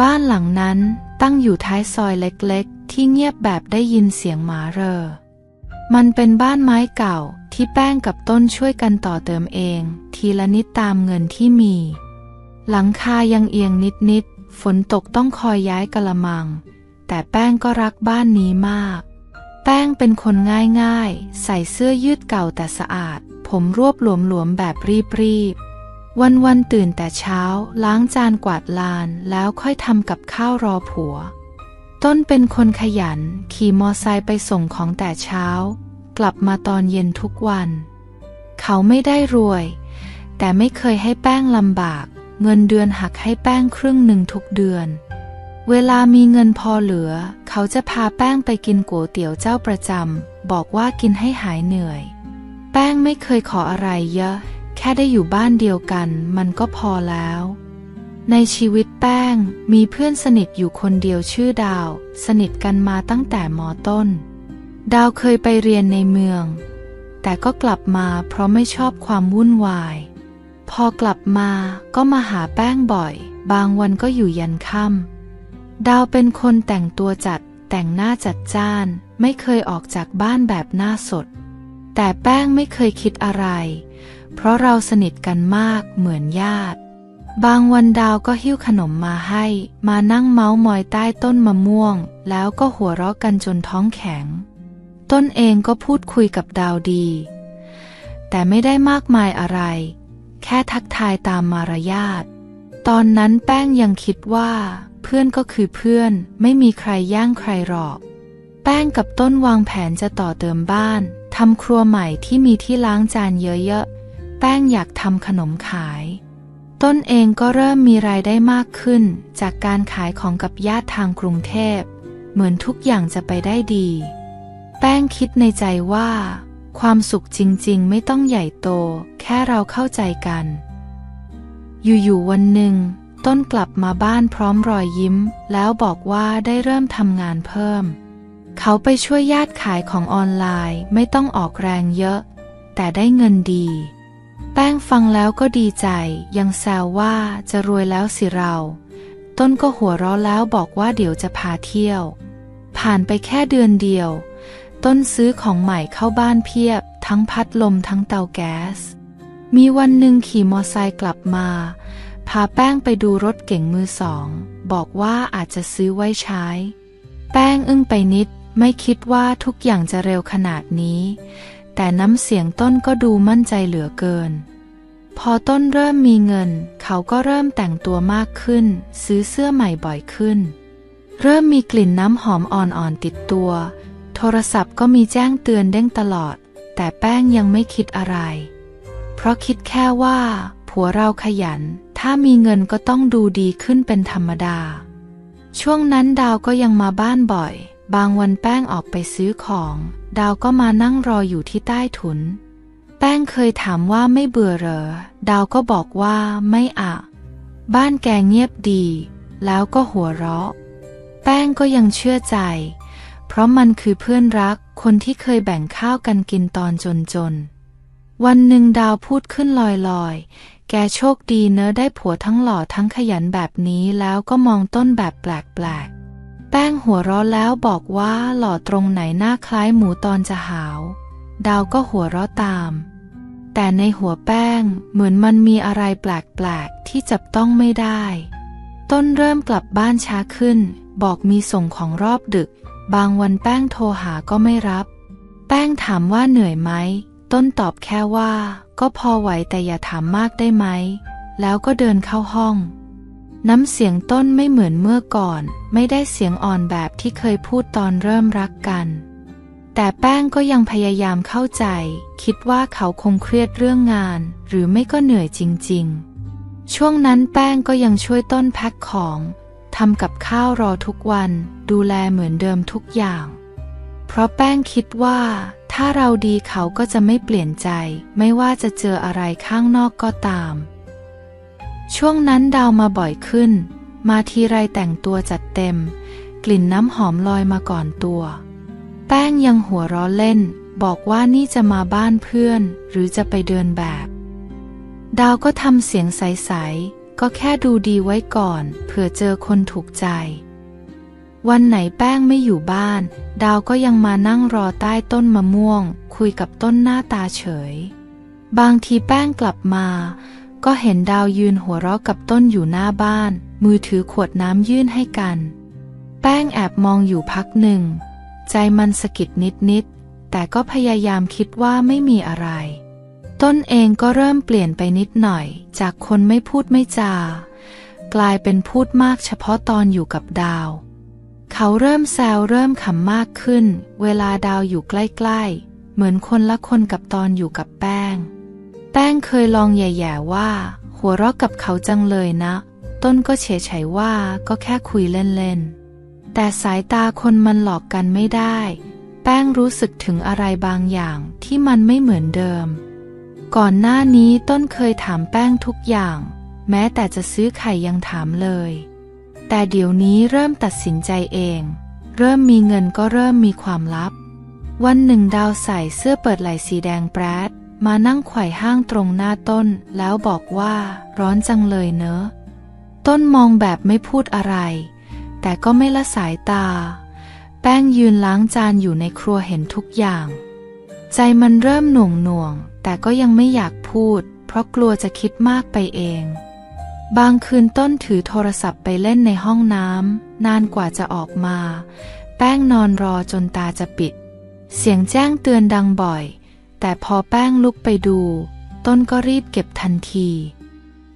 บ้านหลังนั้นตั้งอยู่ท้ายซอยเล็กๆ ที่เงียบแบบได้ยินเสียงหมาเรอ มันเป็นบ้านไม้เก่าที่แป้งกับต้นช่วยกันต่อเติมเอง ทีละนิดตามเงินที่มี หลังคายังเอียงนิดๆ ฝนตกต้องคอยย้ายกระมัง แต่แป้งก็รักบ้านนี้มาก แป้งเป็นคนง่ายๆ ใส่เสื้อยืดเก่าแต่สะอาด ผมรวบหลวมๆแบบรีบๆ วันๆตื่นแต่เช้าล้างจานกวาดลานแล้วค่อยทำกับข้าวรอผัว ต้นเป็นคนขยัน ขี่มอไซค์ไปส่งของแต่เช้า กลับมาตอนเย็นทุกวัน เขาไม่ได้รวย แต่ไม่เคยให้แป้งลำบาก เงินเดือนหักให้แป้งครึ่งหนึ่งทุกเดือน เวลามีเงินพอเหลือ เขาจะพาแป้งไปกินก๋วยเตี๋ยวเจ้าประจำบอกว่ากินให้หายเหนื่อย แป้งไม่เคยขออะไรเยอะ ค่ได้อยู่บ้านเดียวกันมันก็พอแล้ว ในชีวิตแป้งมีเพื่อนสนิทอยู่คนเดียวชื่อดาว สนิทกันมาตั้งแต่มอต้น ดาวเคยไปเรียนในเมือง แต่ก็กลับมาเพราะไม่ชอบความวุ่นวาย พอกลับมาก็มาหาแป้งบ่อย บางวันก็อยู่ยันค่ำดาวเป็นคนแต่งตัวจัดแต่งหน้าจัดจ้านไม่เคยออกจากบ้านแบบหน้าสด แต่แป้งไม่เคยคิดอะไร เพราะเราสนิทกันมากเหมือนญาติ บางวันดาวก็หิ้วขนมมาให้ มานั่งเมาส์มอยใต้ต้นมะม่วง แล้วก็หัวเราะกันจนท้องแข็ง ต้นเองก็พูดคุยกับดาวดี แต่ไม่ได้มากมายอะไร แค่ทักทายตามมารยาทตอนนั้นแป้งยังคิดว่า เพื่อนก็คือเพื่อนไม่มีใครย่างใครหรอก แป้งกับต้นวางแผนจะต่อเติมบ้านทำครัวใหม่ที่มีที่ล้างจานเยอะๆ แป้งอยากทำขนมขาย ต้นเองก็เริ่มมีรายได้มากขึ้น จากการขายของกับญาติทางกรุงเทพ เหมือนทุกอย่างจะไปได้ดี แป้งคิดในใจว่า ความสุขจริงๆ ไม่ต้องใหญ่โต แค่เราเข้าใจกัน อยู่ๆวันหนึ่ง ต้นกลับมาบ้านพร้อมรอยยิ้ม แล้วบอกว่าได้เริ่มทำงานเพิ่มเขาไปช่วยญาติขายของออนไลน์ไม่ต้องออกแรงเยอะ แต่ได้เงินดี แป้งฟังแล้วก็ดีใจ ยังแซวว่าจะรวยแล้วสิเรา ต้นก็หัวเราะแล้วบอกว่าเดี๋ยวจะพาเที่ยว ผ่านไปแค่เดือนเดียว ต้นซื้อของใหม่เข้าบ้านเพียบ ทั้งพัดลมทั้งเตาแก๊ส มีวันหนึ่งขี่มอไซค์กลับมา พาแป้งไปดูรถเก่งมือสอง บอกว่าอาจจะซื้อไว้ใช้ แป้งอึ้งไปนิดไม่คิดว่าทุกอย่างจะเร็วขนาดนี้ แต่น้ำเสียงต้นก็ดูมั่นใจเหลือเกิน พอต้นเริ่มมีเงิน เขาก็เริ่มแต่งตัวมากขึ้น ซื้อเสื้อใหม่บ่อยขึ้น เริ่มมีกลิ่นน้ำหอมอ่อนๆติดตัว โทรศัพท์ก็มีแจ้งเตือนเด้งตลอด แต่แป้งยังไม่คิดอะไร เพราะคิดแค่ว่า ผัวเราขยัน ถ้ามีเงินก็ต้องดูดีขึ้นเป็นธรรมดา ช่วงนั้นดาวก็ยังมาบ้านบ่อย บางวันแป้งออกไปซื้อของ ดาวก็มานั่งรออยู่ที่ใต้ถุน แป้งเคยถามว่าไม่เบื่อเหรอ ดาวก็บอกว่าไม่อะบ้านแกเงียบดี แล้วก็หัวเราะ แป้งก็ยังเชื่อใจ เพราะมันคือเพื่อนรักคนที่เคยแบ่งข้าวกันกินตอนจนๆ วันหนึ่งดาวพูดขึ้นลอยๆ แกโชคดีเนอะได้ผัวทั้งหล่อทั้งขยันแบบนี้แล้วก็มองต้นแบบแปลกๆ แป้งหัวเราะแล้วบอกว่าหล่อตรงไหนหน้าคล้ายหมูตอนจะหาว ดาวก็หัวเราะตาม แต่ในหัวแป้งเหมือนมันมีอะไรแปลกๆที่จับต้องไม่ได้ ต้นเริ่มกลับบ้านช้าขึ้น บอกมีส่งของรอบดึก บางวันแป้งโทรหาก็ไม่รับ แป้งถามว่าเหนื่อยไหม ต้นตอบแค่ว่า ก็พอไหวแต่อย่าถามมากได้ไหม แล้วก็เดินเข้าห้อง น้ำเสียงต้นไม่เหมือนเมื่อก่อน ไม่ได้เสียงอ่อนแบบที่เคยพูดตอนเริ่มรักกัน แต่แป้งก็ยังพยายามเข้าใจ คิดว่าเขาคงเครียดเรื่องงาน หรือไม่ก็เหนื่อยจริง ๆ ช่วงนั้นแป้งก็ยังช่วยต้นแพ็คของทำกับข้าวรอทุกวัน ดูแลเหมือนเดิมทุกอย่าง เพราะแป้งคิดว่า ถ้าเราดีเขาก็จะไม่เปลี่ยนใจ ไม่ว่าจะเจออะไรข้างนอกก็ตาม ช่วงนั้นดาวมาบ่อยขึ้น มาทีไรแต่งตัวจัดเต็ม กลิ่นน้ำหอมลอยมาก่อนตัว แป้งยังหัวเร้อเล่น บอกว่านี่จะมาบ้านเพื่อน หรือจะไปเดินแบบ ดาวก็ทำเสียงใสๆ ก็แค่ดูดีไว้ก่อน เผื่อเจอคนถูกใจ วันไหนแป้งไม่อยู่บ้าน ดาวก็ยังมานั่งรอใต้ต้นมะม่วง คุยกับต้นหน้าตาเฉย บางทีแป้งกลับมา ก็เห็นดาวยืนหัวเราะกับต้นอยู่หน้าบ้าน มือถือขวดน้ำยื่นให้กัน แป้งแอบมองอยู่พักหนึ่ง ใจมันสะกิดนิดๆ แต่ก็พยายามคิดว่าไม่มีอะไร ต้นเองก็เริ่มเปลี่ยนไปนิดหน่อย จากคนไม่พูดไม่จา กลายเป็นพูดมากเฉพาะตอนอยู่กับดาว เขาเริ่มแซวเริ่มขำมากขึ้น เวลาดาวอยู่ใกล้ๆ เหมือนคนละคนกับตอนอยู่กับแป้ง แป้งเคยลองแย่ๆว่า หัวเราะกับเขาจังเลยนะ ต้นก็เฉยๆว่าก็แค่คุยเล่นๆ แต่สายตาคนมันหลอกกันไม่ได้ แป้งรู้สึกถึงอะไรบางอย่างที่มันไม่เหมือนเดิม ก่อนหน้านี้ต้นเคยถามแป้งทุกอย่าง แม้แต่จะซื้อไข่ยังถามเลย แต่เดี๋ยวนี้เริ่มตัดสินใจเอง เริ่มมีเงินก็เริ่มมีความลับ วันหนึ่งดาวใส่เสื้อเปิดไหล่สีแดงแปรด มานั่งไขว่ห้างตรงหน้าต้น แล้วบอกว่าร้อนจังเลยเนอะ ต้นมองแบบไม่พูดอะไร แต่ก็ไม่ละสายตา แป้งยืนล้างจานอยู่ในครัวเห็นทุกอย่าง ใจมันเริ่มหน่วงหน่วง แต่ก็ยังไม่อยากพูด เพราะกลัวจะคิดมากไปเอง บางคืนต้นถือโทรศัพท์ไปเล่นในห้องน้ำนานกว่าจะออกมา แป้งนอนรอจนตาจะปิด เสียงแจ้งเตือนดังบ่อย แต่พอแป้งลุกไปดู ต้นก็รีบเก็บทันที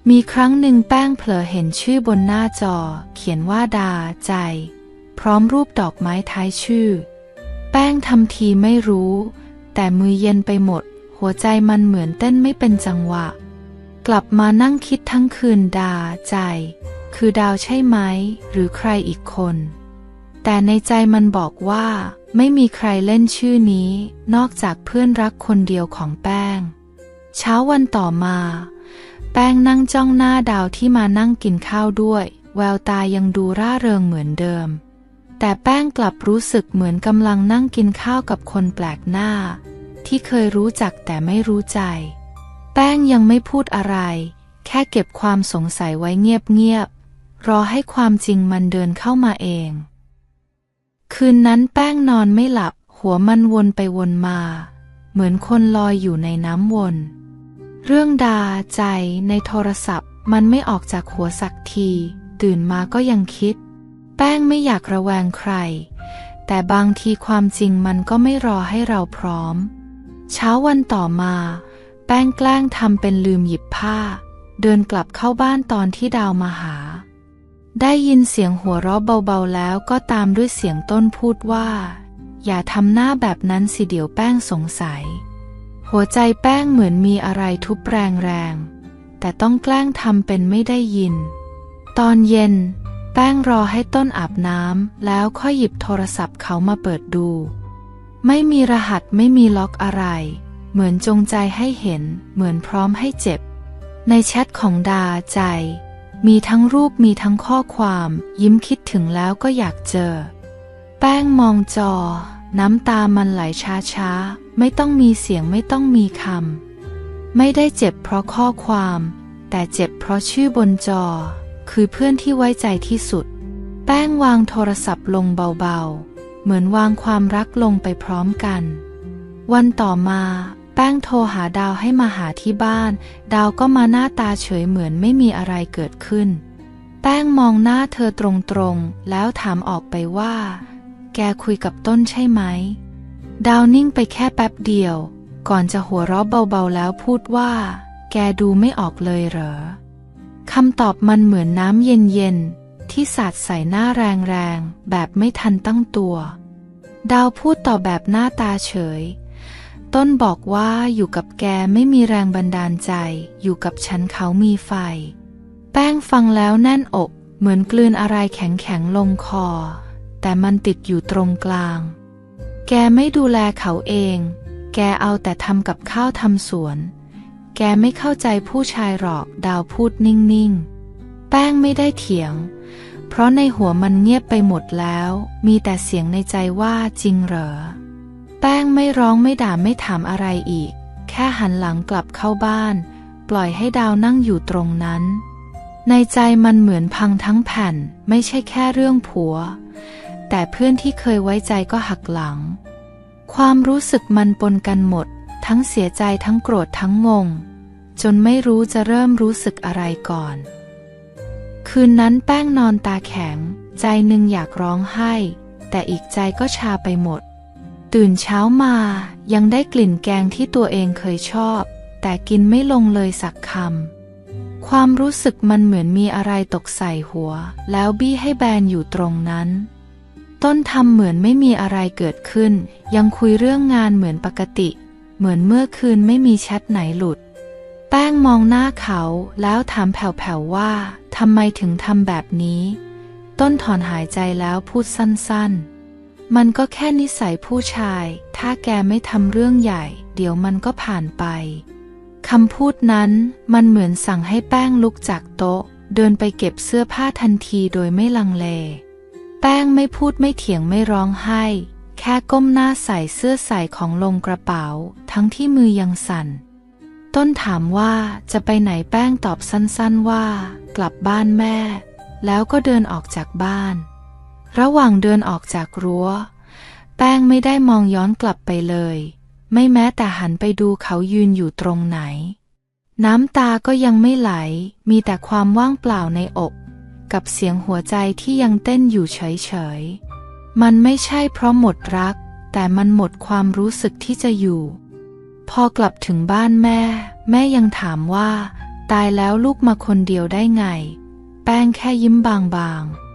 มีครั้งหนึ่งแป้งเผลอเห็นชื่อบนหน้าจอ เขียนว่าดาใจ พร้อมรูปดอกไม้ท้ายชื่อ แป้งทำทีไม่รู้ แต่มือเย็นไปหมด หัวใจมันเหมือนเต้นไม่เป็นจังหวะ กลับมานั่งคิดทั้งคืนดาใจ คือดาวใช่ไหม หรือใครอีกคน แต่ในใจมันบอกว่า ไม่มีใครเล่นชื่อนี้นอกจากเพื่อนรักคนเดียวของแป้ง เช้าวันต่อมา แป้งนั่งจ้องหน้าดาวที่มานั่งกินข้าวด้วย แววตายังดูร่าเริงเหมือนเดิม แต่แป้งกลับรู้สึกเหมือนกำลังนั่งกินข้าวกับคนแปลกหน้า ที่เคยรู้จักแต่ไม่รู้ใจ แป้งยังไม่พูดอะไร แค่เก็บความสงสัยไว้เงียบๆรอให้ความจริงมันเดินเข้ามาเอง คืนนั้นแป้งนอนไม่หลับ หัวมันวนไปวนมา เหมือนคนลอยอยู่ในน้ำวน เรื่องดาใจในโทรศัพท์ มันไม่ออกจากหัวสักที ตื่นมาก็ยังคิด แป้งไม่อยากระแวงใคร แต่บางทีความจริงมันก็ไม่รอให้เราพร้อม เช้าวันต่อมา แป้งแกล้งทำเป็นลืมหยิบผ้า เดินกลับเข้าบ้านตอนที่ดาวมาหา ได้ยินเสียงหัวเราะเบาๆแล้วก็ตามด้วยเสียงต้นพูดว่า อย่าทำหน้าแบบนั้นสิเดี๋ยวแป้งสงสัย หัวใจแป้งเหมือนมีอะไรทุบแรงๆ แต่ต้องแกล้งทำเป็นไม่ได้ยิน ตอนเย็น แป้งรอให้ต้นอาบน้ำแล้วค่อยหยิบโทรศัพท์เขามาเปิดดู ไม่มีรหัสไม่มีล็อกอะไร เหมือนจงใจให้เห็น เหมือนพร้อมให้เจ็บ ในแชทของดาใจ มีทั้งรูปมีทั้งข้อความ ยิ้มคิดถึงแล้วก็อยากเจอ แป้งมองจอ น้ำตามันไหลช้าๆ ไม่ต้องมีเสียงไม่ต้องมีคำ ไม่ได้เจ็บเพราะข้อความ แต่เจ็บเพราะชื่อบนจอ คือเพื่อนที่ไว้ใจที่สุด แป้งวางโทรศัพท์ลงเบาๆ เหมือนวางความรักลงไปพร้อมกัน วันต่อมา แป้งโทรหาดาวให้มาหาที่บ้าน ดาวก็มาหน้าตาเฉยเหมือนไม่มีอะไรเกิดขึ้น แป้งมองหน้าเธอตรงๆ แล้วถามออกไปว่า แกคุยกับต้นใช่ไหม ดาวนิ่งไปแค่แป๊บเดียว ก่อนจะหัวเราะเบาๆแล้วพูดว่า แกดูไม่ออกเลยเหรอคำตอบมันเหมือนน้ำเย็นๆ ที่สาดใส่หน้าแรงๆ แบบไม่ทันตั้งตัว ดาวพูดต่อแบบหน้าตาเฉย ต้นบอกว่าอยู่กับแกไม่มีแรงบันดาลใจ อยู่กับฉันเขามีไฟ แป้งฟังแล้วแน่นอก เหมือนกลืนอะไรแข็งๆลงคอ แต่มันติดอยู่ตรงกลาง แกไม่ดูแลเขาเอง แกเอาแต่ทำกับข้าวทำสวน แกไม่เข้าใจผู้ชายหรอกดาวพูดนิ่งๆ แป้งไม่ได้เถียง เพราะในหัวมันเงียบไปหมดแล้ว มีแต่เสียงในใจว่าจริงเหรอ แป้งไม่ร้องไม่ด่าไม่ถามอะไรอีก แค่หันหลังกลับเข้าบ้าน ปล่อยให้ดาวนั่งอยู่ตรงนั้น ในใจมันเหมือนพังทั้งแผ่นไม่ใช่แค่เรื่องผัว แต่เพื่อนที่เคยไว้ใจก็หักหลัง ความรู้สึกมันปนกันหมด ทั้งเสียใจทั้งโกรธทั้งงง จนไม่รู้จะเริ่มรู้สึกอะไรก่อน คืนนั้นแป้งนอนตาแข็ง ใจหนึ่งอยากร้องไห้ แต่อีกใจก็ชาไปหมด ตื่นเช้ามายังได้กลิ่นแกงที่ตัวเองเคยชอบ แต่กินไม่ลงเลยสักคำ ความรู้สึกมันเหมือนมีอะไรตกใส่หัว แล้วบี้ให้แบนอยู่ตรงนั้น ต้นทำเหมือนไม่มีอะไรเกิดขึ้น ยังคุยเรื่องงานเหมือนปกติ เหมือนเมื่อคืนไม่มีแชทไหนหลุด แป้งมองหน้าเขาแล้วถามแผ่วๆว่าทำไมถึงทำแบบนี้ ต้นถอนหายใจแล้วพูดสั้นๆ มันก็แค่นิสัยผู้ชาย ถ้าแกไม่ทำเรื่องใหญ่ เดี๋ยวมันก็ผ่านไป คำพูดนั้นมันเหมือนสั่งให้แป้งลุกจากโต๊ะ เดินไปเก็บเสื้อผ้าทันทีโดยไม่ลังเล แป้งไม่พูดไม่เถียงไม่ร้องไห้ แค่ก้มหน้าใส่เสื้อใส่ของลงกระเป๋า ทั้งที่มือยังสั่น ต้นถามว่าจะไปไหนแป้งตอบสั้นๆว่า กลับบ้านแม่ แล้วก็เดินออกจากบ้าน ระหว่างเดินออกจากรั้ว แป้งไม่ได้มองย้อนกลับไปเลย ไม่แม้แต่หันไปดูเขายืนอยู่ตรงไหน น้ำตาก็ยังไม่ไหล มีแต่ความว่างเปล่าในอก กับเสียงหัวใจที่ยังเต้นอยู่เฉยๆ มันไม่ใช่เพราะหมดรัก แต่มันหมดความรู้สึกที่จะอยู่ พอกลับถึงบ้านแม่ แม่ยังถามว่า ตายแล้วลูกมาคนเดียวได้ไง แป้งแค่ยิ้มบางๆ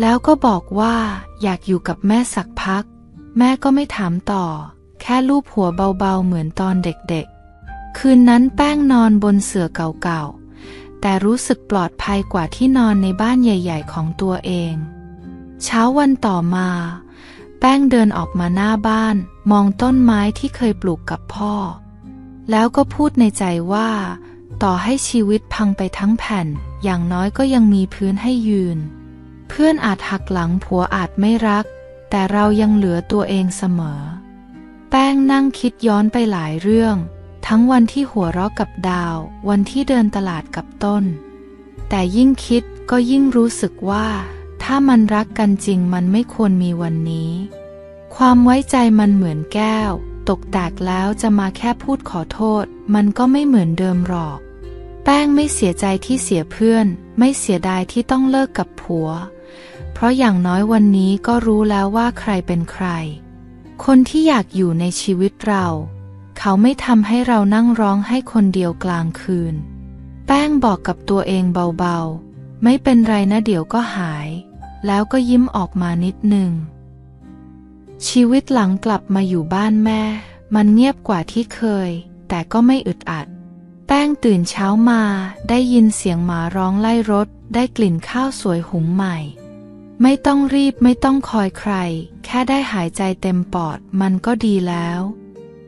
แล้วก็บอกว่าอยากอยู่กับแม่สักพัก แม่ก็ไม่ถามต่อ แค่ลูบหัวเบาๆเหมือนตอนเด็กๆ คืนนั้นแป้งนอนบนเสื่อเก่าๆ แต่รู้สึกปลอดภัยกว่าที่นอนในบ้านใหญ่ๆของตัวเอง เช้าวันต่อมา แป้งเดินออกมาหน้าบ้าน มองต้นไม้ที่เคยปลูกกับพ่อ แล้วก็พูดในใจว่า ต่อให้ชีวิตพังไปทั้งแผ่น อย่างน้อยก็ยังมีพื้นให้ยืน เพื่อนอาจหักหลังผัวอาจไม่รัก แต่เรายังเหลือตัวเองเสมอ แป้งนั่งคิดย้อนไปหลายเรื่อง ทั้งวันที่หัวเราะกับดาว วันที่เดินตลาดกับต้น แต่ยิ่งคิดก็ยิ่งรู้สึกว่า ถ้ามันรักกันจริงมันไม่ควรมีวันนี้ ความไว้ใจมันเหมือนแก้ว ตกแตกแล้วจะมาแค่พูดขอโทษ มันก็ไม่เหมือนเดิมหรอกแป้งไม่เสียใจที่เสียเพื่อน ไม่เสียดายที่ต้องเลิกกับผัว ราะอย่างน้อยวันนี้ก็รู้แล้วว่าใครเป็นใคร คนที่อยากอยู่ในชีวิตเรา เขาไม่ทำให้เรานั่งร้องให้คนเดียวกลางคืน แป้งบอกกับตัวเองเบาๆ ไม่เป็นไรนะเดี๋ยวก็หาย แล้วก็ยิ้มออกมานิดหนึ่งชีวิตหลังกลับมาอยู่บ้านแม่ มันเงียบกว่าที่เคย แต่ก็ไม่อึดอัดแป้งตื่นเช้ามาได้ยินเสียงหมาร้องไล่รถ ได้กลิ่นข้าวสวยหุงใหม่ ไม่ต้องรีบไม่ต้องคอยใคร แค่ได้หายใจเต็มปอดมันก็ดีแล้ว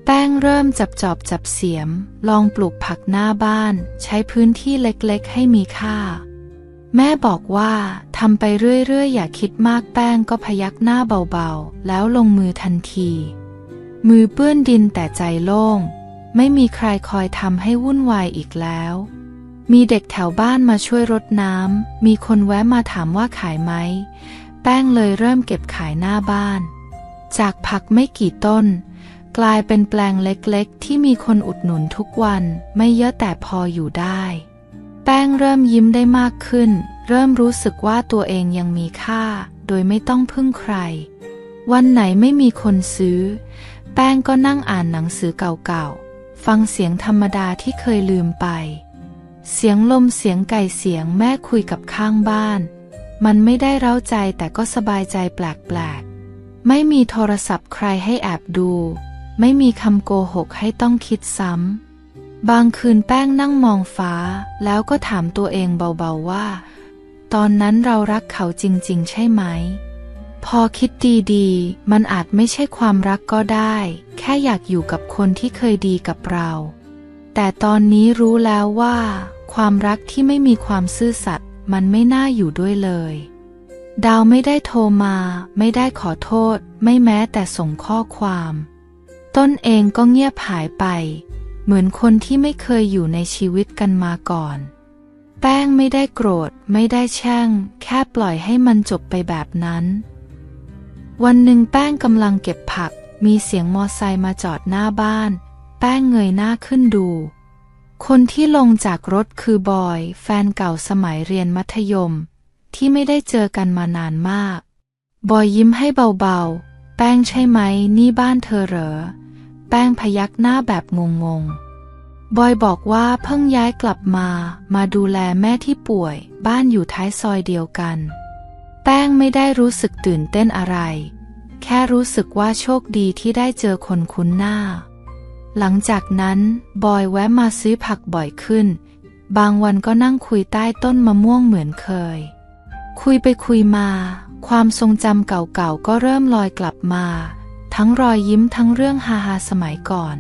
แป้งเริ่มจับจอบจับเสียม ลองปลูกผักหน้าบ้าน ใช้พื้นที่เล็กๆ ให้มีค่า แม่บอกว่าทำไปเรื่อยๆ อย่าคิดมากแป้งก็พยักหน้าเบาๆ แล้วลงมือทันที มือเปื้อนดินแต่ใจโล่ง ไม่มีใครคอยทำให้วุ่นวายอีกแล้ว มีเด็กแถวบ้านมาช่วยรดน้ำ มีคนแวะมาถามว่าขายไหม แป้งเลยเริ่มเก็บขายหน้าบ้าน จากผักไม่กี่ต้น กลายเป็นแปลงเล็กๆ ที่มีคนอุดหนุนทุกวัน ไม่เยอะแต่พออยู่ได้ แป้งเริ่มยิ้มได้มากขึ้น เริ่มรู้สึกว่าตัวเองยังมีค่า โดยไม่ต้องพึ่งใคร วันไหนไม่มีคนซื้อ แป้งก็นั่งอ่านหนังสือเก่าๆ ฟังเสียงธรรมดาที่เคยลืมไป เสียงลมเสียงไก่เสียงแม่คุยกับข้างบ้าน มันไม่ได้เร้าใจแต่ก็สบายใจแปลกๆ ไม่มีโทรศัพท์ใครให้แอบดู ไม่มีคำโกหกให้ต้องคิดซ้ำ บางคืนแป้งนั่งมองฟ้า แล้วก็ถามตัวเองเบาๆว่า ตอนนั้นเรารักเขาจริงๆ ใช่ไหม พอคิดดีๆ มันอาจไม่ใช่ความรักก็ได้ แค่อยากอยู่กับคนที่เคยดีกับเรา แต่ตอนนี้รู้แล้วว่า ความรักที่ไม่มีความซื่อสัตย์มันไม่น่าอยู่ด้วยเลย ดาวไม่ได้โทรมา ไม่ได้ขอโทษ ไม่แม้แต่ส่งข้อความ ต้นเองก็เงียบหายไป เหมือนคนที่ไม่เคยอยู่ในชีวิตกันมาก่อน แป้งไม่ได้โกรธ ไม่ได้แช่ง แค่ปล่อยให้มันจบไปแบบนั้น วันหนึ่งแป้งกำลังเก็บผัก มีเสียงมอไซค์มาจอดหน้าบ้าน แป้งเงยหน้าขึ้นดู คนที่ลงจากรถคือบอย แฟนเก่าสมัยเรียนมัธยม ที่ไม่ได้เจอกันมานานมาก บอยยิ้มให้เบาๆ แป้งใช่ไหม นี่บ้านเธอเหรอ แป้งพยักหน้าแบบงงๆ บอยบอกว่าเพิ่งย้ายกลับมา มาดูแลแม่ที่ป่วย บ้านอยู่ท้ายซอยเดียวกัน แป้งไม่ได้รู้สึกตื่นเต้นอะไร แค่รู้สึกว่าโชคดีที่ได้เจอคนคุ้นหน้า หลังจากนั้นบอยแวะมาซื้อผักบ่อยขึ้น บางวันก็นั่งคุยใต้ต้นมะม่วงเหมือนเคย คุยไปคุยมา ความทรงจำเก่าๆ ก็เริ่มลอยกลับมา ทั้งรอยยิ้มทั้งเรื่องฮาฮาสมัยก่อน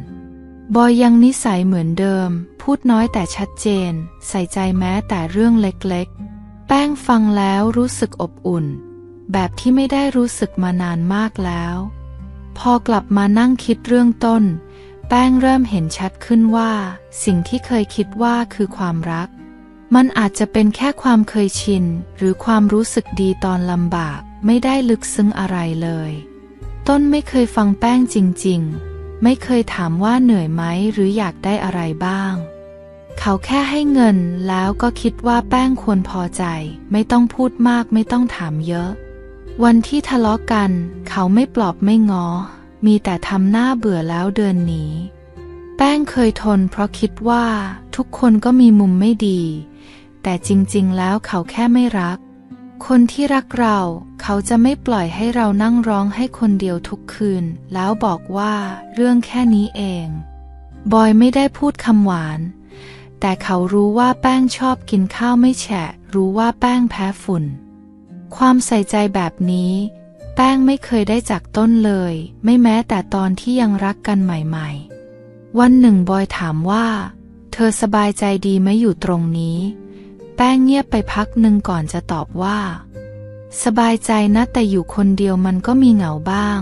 บอยยังนิสัยเหมือนเดิม พูดน้อยแต่ชัดเจน ใส่ใจแม้แต่เรื่องเล็กๆ แป้งฟังแล้วรู้สึกอบอุ่น แบบที่ไม่ได้รู้สึกมานานมากแล้ว พอกลับมานั่งคิดเรื่องต้น แป้งเริ่มเห็นชัดขึ้นว่า สิ่งที่เคยคิดว่าคือความรัก มันอาจจะเป็นแค่ความเคยชิน หรือความรู้สึกดีตอนลำบาก ไม่ได้ลึกซึ้งอะไรเลย ต้นไม่เคยฟังแป้งจริง ๆ ไม่เคยถามว่าเหนื่อยไหมหรืออยากได้อะไรบ้าง เขาแค่ให้เงินแล้วก็คิดว่าแป้งควรพอใจ ไม่ต้องพูดมากไม่ต้องถามเยอะ วันที่ทะเลาะกัน เขาไม่ปลอบไม่ง้อ มีแต่ทำหน้าเบื่อแล้วเดินหนี แป้งเคยทนเพราะคิดว่าทุกคนก็มีมุมไม่ดี แต่จริงๆ แล้วเขาแค่ไม่รัก คนที่รักเราเขาจะไม่ปล่อยให้เรานั่งร้องให้คนเดียวทุกคืน แล้วบอกว่าเรื่องแค่นี้เอง บอยไม่ได้พูดคำหวาน แต่เขารู้ว่าแป้งชอบกินข้าวไม่แฉะ รู้ว่าแป้งแพ้ฝุ่น ความใส่ใจแบบนี้ แป้งไม่เคยได้จากต้นเลย ไม่แม้แต่ตอนที่ยังรักกันใหม่ๆ วันหนึ่งบอยถามว่า เธอสบายใจดีไหมอยู่ตรงนี้ แป้งเงียบไปพักหนึ่งก่อนจะตอบว่า สบายใจนะแต่อยู่คนเดียวมันก็มีเหงาบ้าง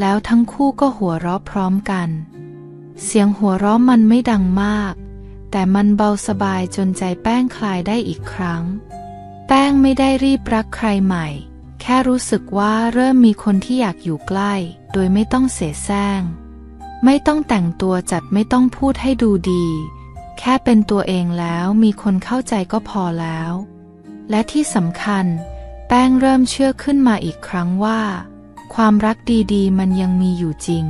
แล้วทั้งคู่ก็หัวเราะพร้อมกัน เสียงหัวเราะมันไม่ดังมาก แต่มันเบาสบายจนใจแป้งคลายได้อีกครั้ง แป้งไม่ได้รีบรักใครใหม่ แค่รู้สึกว่าเริ่มมีคนที่อยากอยู่ใกล้ โดยไม่ต้องเสแสร้ง ไม่ต้องแต่งตัวจัดไม่ต้องพูดให้ดูดี แค่เป็นตัวเองแล้วมีคนเข้าใจก็พอแล้ว และที่สำคัญ แป้งเริ่มเชื่อขึ้นมาอีกครั้งว่า ความรักดีๆ มันยังมีอยู่จริง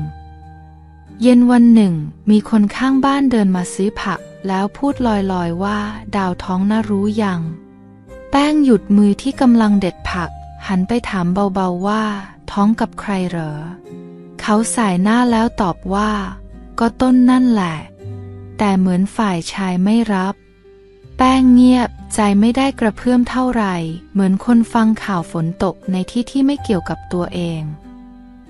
เย็นวันหนึ่ง มีคนข้างบ้านเดินมาซื้อผัก แล้วพูดลอยๆว่า ดาวท้องน่ารู้ยังแป้งหยุดมือที่กำลังเด็ดผัก หันไปถามเบาๆว่า ท้องกับใครเหรอ เขาสายหน้าแล้วตอบว่า ก็ต้นนั่นแหละ แต่เหมือนฝ่ายชายไม่รับ แป้งเงียบใจไม่ได้กระเพื่อมเท่าไหร่ เหมือนคนฟังข่าวฝนตกในที่ที่ไม่เกี่ยวกับตัวเอง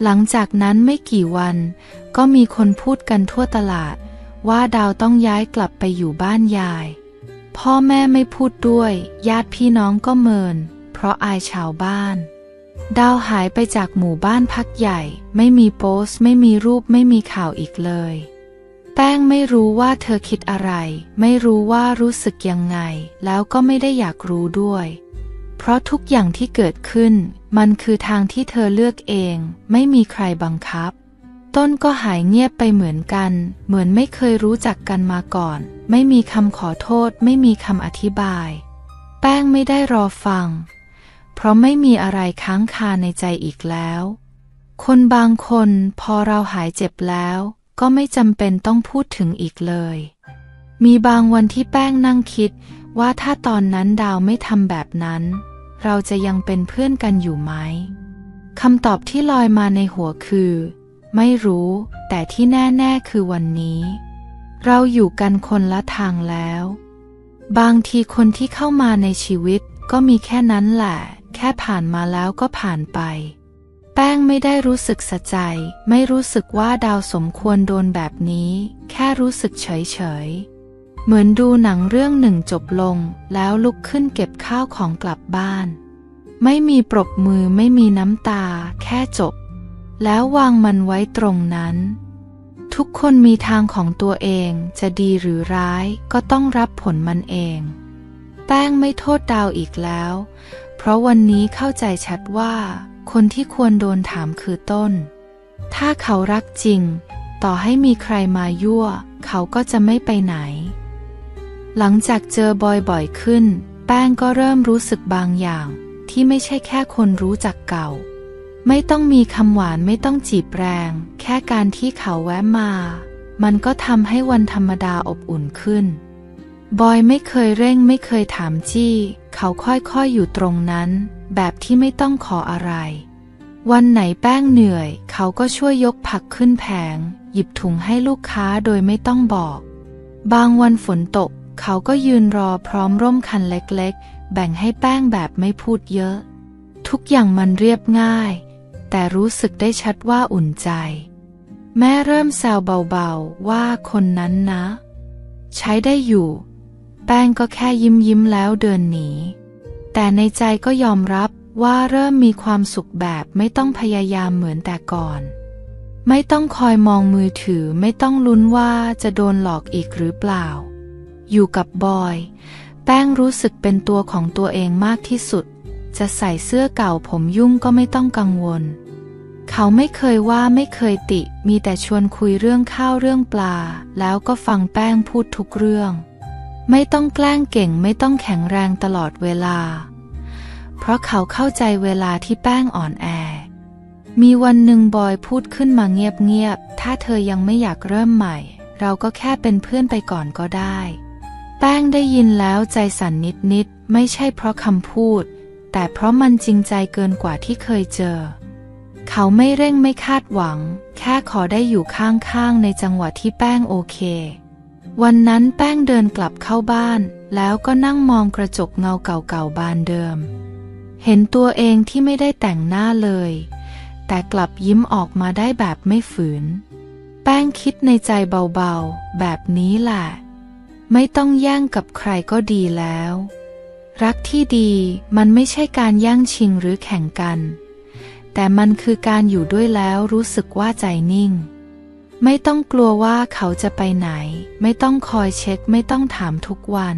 หลังจากนั้นไม่กี่วัน ก็มีคนพูดกันทั่วตลาด ว่าดาวต้องย้ายกลับไปอยู่บ้านยาย พ่อแม่ไม่พูดด้วย ญาติพี่น้องก็เมิน เพราะอายชาวบ้าน ดาวหายไปจากหมู่บ้านพักใหญ่ ไม่มีโพสต์ไม่มีรูปไม่มีข่าวอีกเลย แป้งไม่รู้ว่าเธอคิดอะไร ไม่รู้ว่ารู้สึกยังไง แล้วก็ไม่ได้อยากรู้ด้วย เพราะทุกอย่างที่เกิดขึ้น มันคือทางที่เธอเลือกเอง ไม่มีใครบังคับ ต้นก็หายเงียบไปเหมือนกัน เหมือนไม่เคยรู้จักกันมาก่อน ไม่มีคำขอโทษ ไม่มีคำอธิบายแป้งไม่ได้รอฟัง เพราะไม่มีอะไรค้างคาในใจอีกแล้ว คนบางคนพอเราหายเจ็บแล้ว ก็ไม่จำเป็นต้องพูดถึงอีกเลย มีบางวันที่แป้งนั่งคิดว่าถ้าตอนนั้นดาวไม่ทำแบบนั้น เราจะยังเป็นเพื่อนกันอยู่ไหมคำตอบที่ลอยมาในหัวคือ ไม่รู้ แต่ที่แน่ๆคือวันนี้ เราอยู่กันคนละทางแล้ว บางทีคนที่เข้ามาในชีวิตก็มีแค่นั้นแหละ แค่ผ่านมาแล้วก็ผ่านไป แป้งไม่ได้รู้สึกสะใจ ไม่รู้สึกว่าดาวสมควรโดนแบบนี้ แค่รู้สึกเฉยๆเหมือนดูหนังเรื่องหนึ่งจบลง แล้วลุกขึ้นเก็บข้าวของกลับบ้าน ไม่มีปรบมือไม่มีน้ำตา แค่จบ แล้ววางมันไว้ตรงนั้น ทุกคนมีทางของตัวเองจะดีหรือร้ายก็ต้องรับผลมันเอง แป้งไม่โทษดาวอีกแล้ว เพราะวันนี้เข้าใจชัดว่า คนที่ควรโดนถามคือต้น ถ้าเขารักจริง ต่อให้มีใครมายั่ว เขาก็จะไม่ไปไหน หลังจากเจอบอยบ่อยขึ้น แป้งก็เริ่มรู้สึกบางอย่าง ที่ไม่ใช่แค่คนรู้จักเก่า ไม่ต้องมีคำหวานไม่ต้องจีบแรง แค่การที่เขาแวะมา มันก็ทำให้วันธรรมดาอบอุ่นขึ้น บอยไม่เคยเร่งไม่เคยถามจี้ เขาค่อยๆออยู่ตรงนั้น แบบที่ไม่ต้องขออะไร วันไหนแป้งเหนื่อย เขาก็ช่วยยกผักขึ้นแผง หยิบถุงให้ลูกค้าโดยไม่ต้องบอก บางวันฝนตก เขาก็ยืนรอพร้อมร่มคันเล็กๆ แบ่งให้แป้งแบบไม่พูดเยอะ ทุกอย่างมันเรียบง่าย แต่รู้สึกได้ชัดว่าอุ่นใจ แม่เริ่มแซวเบาๆว่าคนนั้นนะ ใช้ได้อยู่ แป้งก็แค่ยิ้มยิ้มแล้วเดินหนี แต่ในใจก็ยอมรับว่าเริ่มมีความสุขแบบไม่ต้องพยายามเหมือนแต่ก่อน ไม่ต้องคอยมองมือถือไม่ต้องลุ้นว่าจะโดนหลอกอีกหรือเปล่า อยู่กับบอย แป้งรู้สึกเป็นตัวของตัวเองมากที่สุด จะใส่เสื้อเก่าผมยุ่งก็ไม่ต้องกังวล เขาไม่เคยว่าไม่เคยติ มีแต่ชวนคุยเรื่องข้าวเรื่องปลา แล้วก็ฟังแป้งพูดทุกเรื่อง ไม่ต้องแกล้งเก่งไม่ต้องแข็งแรงตลอดเวลา เพราะเขาเข้าใจเวลาที่แป้งอ่อนแอ มีวันหนึ่งบอยพูดขึ้นมาเงียบๆ ถ้าเธอยังไม่อยากเริ่มใหม่ เราก็แค่เป็นเพื่อนไปก่อนก็ได้ แป้งได้ยินแล้วใจสั่นนิดๆ ไม่ใช่เพราะคำพูด แต่เพราะมันจริงใจเกินกว่าที่เคยเจอ เขาไม่เร่งไม่คาดหวัง แค่ขอได้อยู่ข้างๆ ในจังหวะที่แป้งโอเค วันนั้นแป้งเดินกลับเข้าบ้าน แล้วก็นั่งมองกระจกเงาเก่าๆบานเดิม เห็นตัวเองที่ไม่ได้แต่งหน้าเลย แต่กลับยิ้มออกมาได้แบบไม่ฝืน แป้งคิดในใจเบาๆ แบบนี้แหละ ไม่ต้องแย่งกับใครก็ดีแล้ว รักที่ดีมันไม่ใช่การแย่งชิงหรือแข่งกัน แต่มันคือการอยู่ด้วยแล้วรู้สึกว่าใจนิ่ง ไม่ต้องกลัวว่าเขาจะไปไหน ไม่ต้องคอยเช็ค ไม่ต้องถามทุกวัน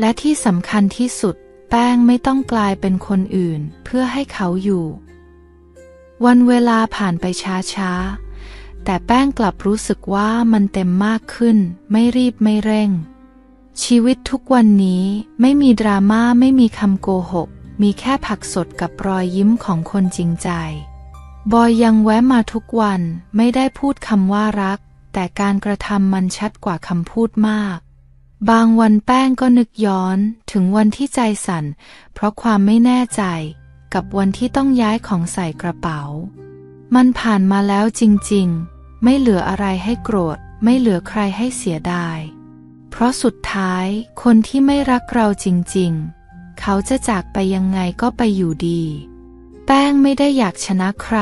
และที่สำคัญที่สุด แป้งไม่ต้องกลายเป็นคนอื่น เพื่อให้เขาอยู่ วันเวลาผ่านไปช้าๆ แต่แป้งกลับรู้สึกว่ามันเต็มมากขึ้น ไม่รีบไม่เร่ง ชีวิตทุกวันนี้ไม่มีดราม่าไม่มีคำโกหก มีแค่ผักสดกับรอยยิ้มของคนจริงใจ บอยยังแวะมาทุกวันไม่ได้พูดคำว่ารัก แต่การกระทำมันชัดกว่าคำพูดมาก บางวันแป้งก็นึกย้อนถึงวันที่ใจสั่น เพราะความไม่แน่ใจ กับวันที่ต้องย้ายของใส่กระเป๋า มันผ่านมาแล้วจริงๆ ไม่เหลืออะไรให้โกรธ ไม่เหลือใครให้เสียดาย เพราะสุดท้ายคนที่ไม่รักเราจริงๆ เขาจะจากไปยังไงก็ไปอยู่ดี แป้งไม่ได้อยากชนะใคร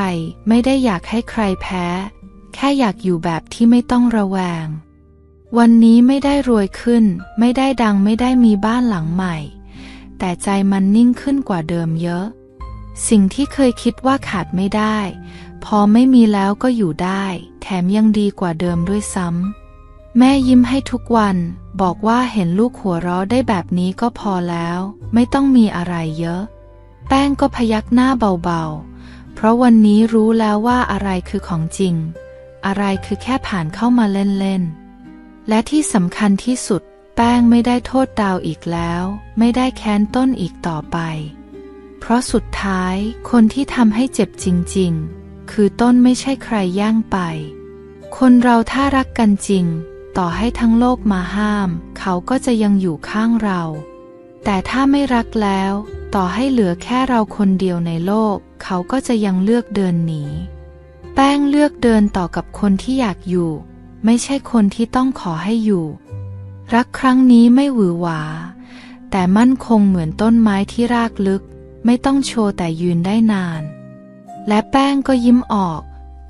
ไม่ได้อยากให้ใครแพ้ แค่อยากอยู่แบบที่ไม่ต้องระแวง วันนี้ไม่ได้รวยขึ้น ไม่ได้ดังไม่ได้มีบ้านหลังใหม่ แต่ใจมันนิ่งขึ้นกว่าเดิมเยอะ สิ่งที่เคยคิดว่าขาดไม่ได้ พอไม่มีแล้วก็อยู่ได้ แถมยังดีกว่าเดิมด้วยซ้ำแม่ยิ้มให้ทุกวัน บอกว่าเห็นลูกหัวเราะได้แบบนี้ก็พอแล้ว ไม่ต้องมีอะไรเยอะ แป้งก็พยักหน้าเบาๆ เพราะวันนี้รู้แล้วว่าอะไรคือของจริง อะไรคือแค่ผ่านเข้ามาเล่นๆ และที่สำคัญที่สุด แป้งไม่ได้โทษดาวอีกแล้ว ไม่ได้แค้นต้นอีกต่อไป เพราะสุดท้ายคนที่ทำให้เจ็บจริงๆ คือต้นไม่ใช่ใครย่งไป คนเราถ้ารักกันจริง ต่อให้ทั้งโลกมาห้าม เขาก็จะยังอยู่ข้างเรา แต่ถ้าไม่รักแล้วต่อให้เหลือแค่เราคนเดียวในโลก เขาก็จะยังเลือกเดินหนี แป้งเลือกเดินต่อกับคนที่อยากอยู่ ไม่ใช่คนที่ต้องขอให้อยู่ รักครั้งนี้ไม่หวือหวา แต่มั่นคงเหมือนต้นไม้ที่รากลึก ไม่ต้องโชว์แต่ยืนได้นาน และแป้งก็ยิ้มออก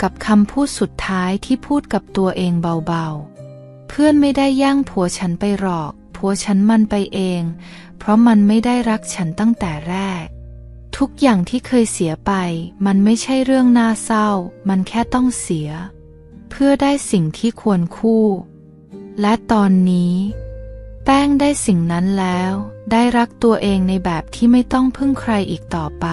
กับคำพูดสุดท้ายที่พูดกับตัวเองเบาๆ เพื่อนไม่ได้ย่างผัวฉันไปหรอก ผัวฉันมันไปเอง เพราะมันไม่ได้รักฉันตั้งแต่แรก ทุกอย่างที่เคยเสียไป มันไม่ใช่เรื่องน่าเศร้า มันแค่ต้องเสีย เพื่อได้สิ่งที่ควรคู่ และตอนนี้ แป้งป้งได้สิ่งนั้นแล้ว ได้รักตัวเองในแบบที่ไม่ต้องพึ่งใครอีกต่อไป